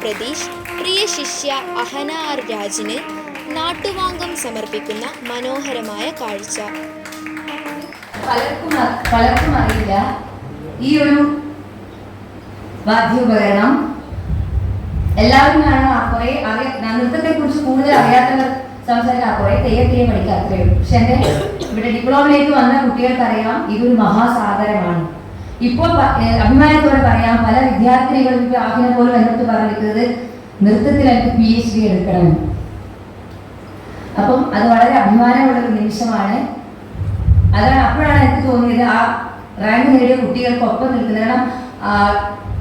പ്രതീഷ് പ്രിയ ശിഷ്യ അഹന ആർ രാജിന് നാട്ടുവാങ്കം സമർപ്പിക്കുന്ന മനോഹരമായ കാഴ്ച. പലർക്കും പലർക്കും അറിയില്ല. ഈ ഒരു വാദ്യോപകരണം എല്ലാവരും കാണാൻ അപ്പോഴേ അറിയ നൃത്തത്തെ കുറിച്ച് കൂടുതൽ അറിയാത്തവർ സംസാരിക്കാൻ അപ്പോഴേ തെയ്യ തെയ്യം പഠിക്കുക അത്രയേ പക്ഷെ എന്റെ ഇവിടെ ഡിപ്ലോമയിലേക്ക് വന്ന കുട്ടികൾക്കറിയാം ഇതൊരു മഹാസാഗരമാണ്. ഇപ്പോൾ അഭിമാനത്തോടെ പറയാം പല വിദ്യാർത്ഥിനികളും ഇപ്പൊ ആഹിന പോലും എന്നിട്ട് പറഞ്ഞിരിക്കുന്നത് നൃത്തത്തിൽ എനിക്ക് പി എച്ച് ഡി എടുക്കണം. അപ്പം അത് വളരെ അഭിമാനമുള്ള ഒരു നിമിഷമാണ്. അതാണ് അപ്പോഴാണ് എനിക്ക് തോന്നിയത് ആ റാങ്ക് നേടിയ കുട്ടികൾക്കൊപ്പം നിൽക്കുന്നത്. കാരണം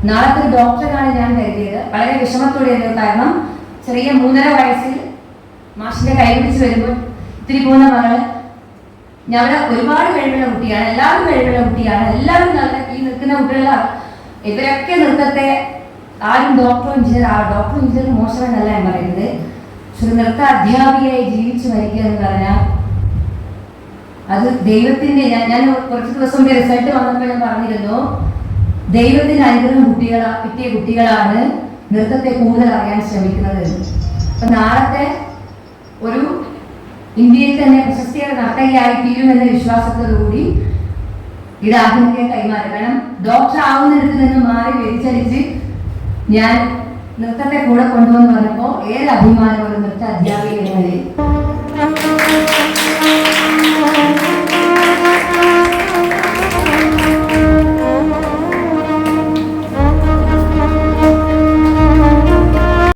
നാളത്തെ ഡോക്ടറാണ് ഞാൻ കരുതിയത്. വളരെ വിഷമത്തോടെയായിരുന്നു കാരണം ചെറിയ മൂന്നര വയസ്സിൽ മാഷിന്റെ കൈ പിടിച്ച് വരുമ്പോൾ ഇത്തിരി പോകുന്ന മകൾ ഞാൻ ഒരുപാട് കഴിവുള്ള കുട്ടിയാണ് എല്ലാവരും കഴിവുള്ള കുട്ടിയാണ് എല്ലാവരും നല്ല ഈ നിൽക്കുന്ന കുട്ടികളാണ് ഇവരൊക്കെ നൃത്തത്തെ ആരും ഡോക്ടർ എഞ്ചിനീയർ ആ ഡോക്ടർ എഞ്ചിനീയർ മോശമെന്നല്ല ഞാൻ പറയുന്നത് പക്ഷെ നൃത്ത അധ്യാപികയായി ജീവിച്ചു മരിക്കുക എന്ന് പറഞ്ഞാൽ അത് ദൈവത്തിന്റെ ഞാൻ ഞാൻ കുറച്ച് ദിവസം മുമ്പ് റിസൾട്ട് വന്നപ്പോൾ ഞാൻ പറഞ്ഞിരുന്നു ദൈവത്തിന്റെ അനുഗ്രഹം കുട്ടികളാ കിട്ടിയ കുട്ടികളാണ് നൃത്തത്തെ കൂടുതൽ അറിയാൻ ശ്രമിക്കുന്നത്. അപ്പൊ നാളത്തെ ഒരു ഇന്ത്യയിൽ തന്നെ പ്രശസ്തിയായ നർത്തകയായി തീരുമെന്ന വിശ്വാസത്തോടുകൂടി ഇത് ആദ്യമൊക്കെ കൈമാറി. കാരണം ആവുന്നിടത്ത് നിന്ന് മാറി വ്യതിചലിച്ച് ഞാൻ നൃത്തത്തെ കൂടെ കൊണ്ടുവന്ന് പറഞ്ഞപ്പോൾ ഏറെ അഭിമാനം ഒരു നൃത്ത അധ്യാപിക എന്ന